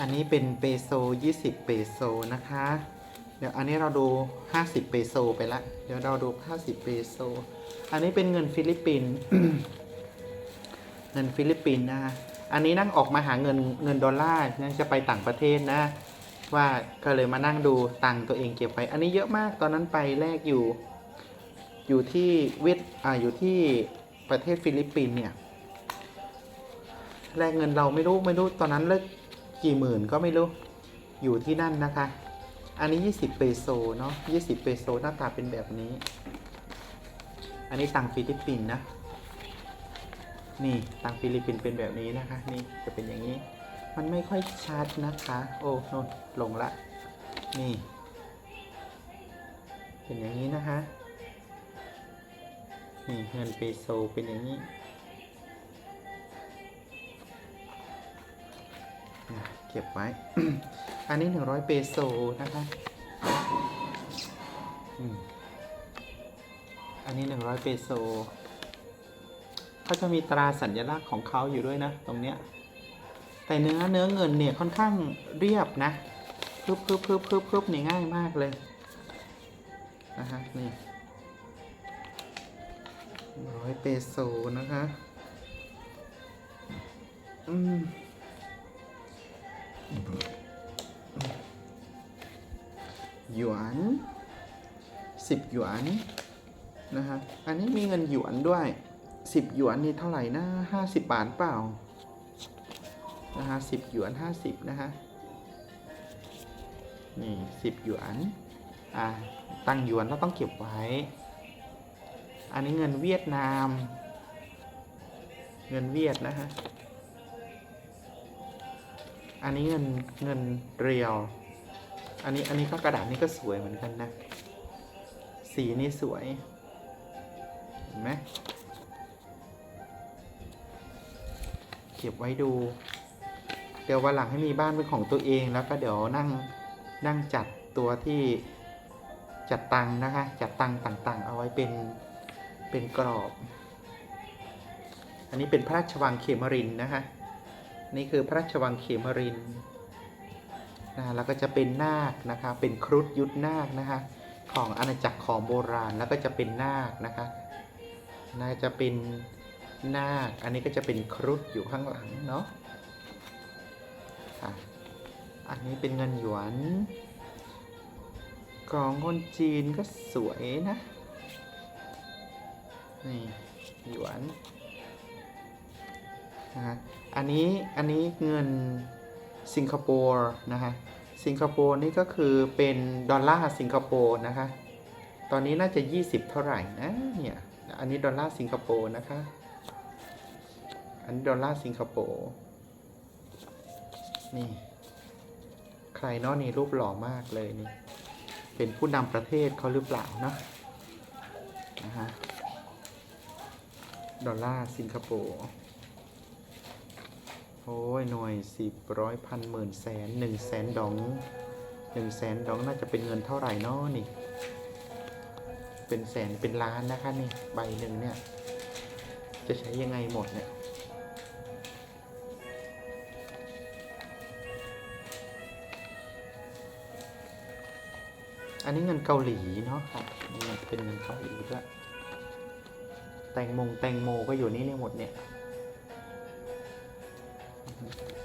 อันนี้เป็นเปโซ 20 เปโซนะคะ เดี๋ยวอันนี้เราดู 50 เปโซไปละ เดี๋ยวเราดู 50 เปโซ อันนี้เป็นเงินฟิลิปปินส์ เงินฟิลิปปินส์นะคะอันนี้นั่งออกมาหาเงินเงินดอลลาร์นะจะไปต่างประเทศนะ ว่าก็เลยมานั่งดูตังตัวเองเก็บไว้ อันนี้เยอะมากตอนนั้นไปแลกอยู่ อยู่ที่เวทอ่าอยู่ที่ประเทศฟิลิปปินส์เนี่ยแลกเงินเราไม่รู้ไม่รู้ตอนนั้นเลิก กี่หมื่นก็ไม่รู้ อยู่ที่นั่นนะคะ อันนี้ 20 เปโซเนาะ20 เปโซหน้าตาเป็นแบบนี้ อันนี้ตังฟิลิปปินส์นะ นี่ตังฟิลิปปินส์เป็นแบบนี้นะคะ นี่จะเป็นอย่างนี้ มันไม่ค่อยชัดนะคะ โอ้โนนลงละ นี่ เป็นอย่างนี้นะคะ นี่เงินเปโซเป็นอย่างนี้ ก็บไว้ อันนี้100เปโซนะคะอันนี้100เปโซเขาจะมีตราสัญลักษณ์ของเขาอยู่ด้วยนะ ตรงเนี้ย แต่เนื้อเนื้อเงินเนี่ยค่อนข้างเรียบนะพึบพึบพึบพึบพึบนี่ง่ายมากเลยนะฮะนี่ร้อยเปโซนะคะ หยวนสิบหยวนนะฮะอันนี้มีเงินหยวนด้วยสิบหยวนนี่เท่าไหร่นะห้าสิบบาทเปล่านะฮะสิบหยวนห้าสิบนะฮะนี่สิบหยวนอ่าตังหยวนเราต้องเก็บไว้ อันนี้เงินเวียดนาม เงินเวียดนะฮะอันนี้เงินเงินเรียว อันนี้อันนี้ก็กระดาษนี้ก็สวยเหมือนกันนะ สีนี้สวย เห็นไหมเก็บไว้ดู เดี๋ยววันหลังให้มีบ้านเป็นของตัวเองแล้วก็เดี๋ยวนั่งนั่งจัดตัวที่จัดตังค์นะคะ จัดตังต่างๆ เอาไว้เป็นเป็นกรอบ อันนี้เป็นพระราชวังเขมรินนะคะ นี่คือพระราชวังเขมรินทร์ นะแล้วก็จะเป็นนาคนะคะเป็นครุฑยุทธนาคนะคะของอาณาจักรของโบราณแล้วก็จะเป็นนาคนะคะน่าจะเป็นนาค อันนี้ก็จะเป็นครุฑอยู่ข้างหลังเนาะอะอันนี้เป็นเงินหยวนของคนจีนก็สวยนะ นี่หยวนนะฮะอันนี้ อันนี้เงิน สิงคโปร์นะฮะสิงคโปร์นี่ก็คือเป็นดอลลาร์สิงคโปร์นะคะ ตอนนี้น่าจะ 20 เท่าไหร่นะเนี่ย อันนี้ดอลลาร์สิงคโปร์นะคะ อันนี้ดอลลาร์สิงคโปร์นี่ ใครเนาะนี่รูปหล่อมากเลยนี่ เป็นผู้นำประเทศเขาหรือเปล่านะนะฮะ ดอลลาร์สิงคโปร์ โอ้ยหน่วยสิบร้อยพันหมื่นแสนหนึ่งแสนดองหนึ่งแสนดองน่าจะเป็นเงินเท่าไหร่นาะนี่ เป็นแสนเป็นล้านนะคะนี่ใบหนึ่งเนี่ย จะใช้ยังไงหมดเนี่ยอันนี้เงินเกาหลีเนาะครับนี่เป็นเงินเกาหลีด้วย แตงมงแตงโมก็อยู่นี่เนี่ยหมดเนี่ย Thank you.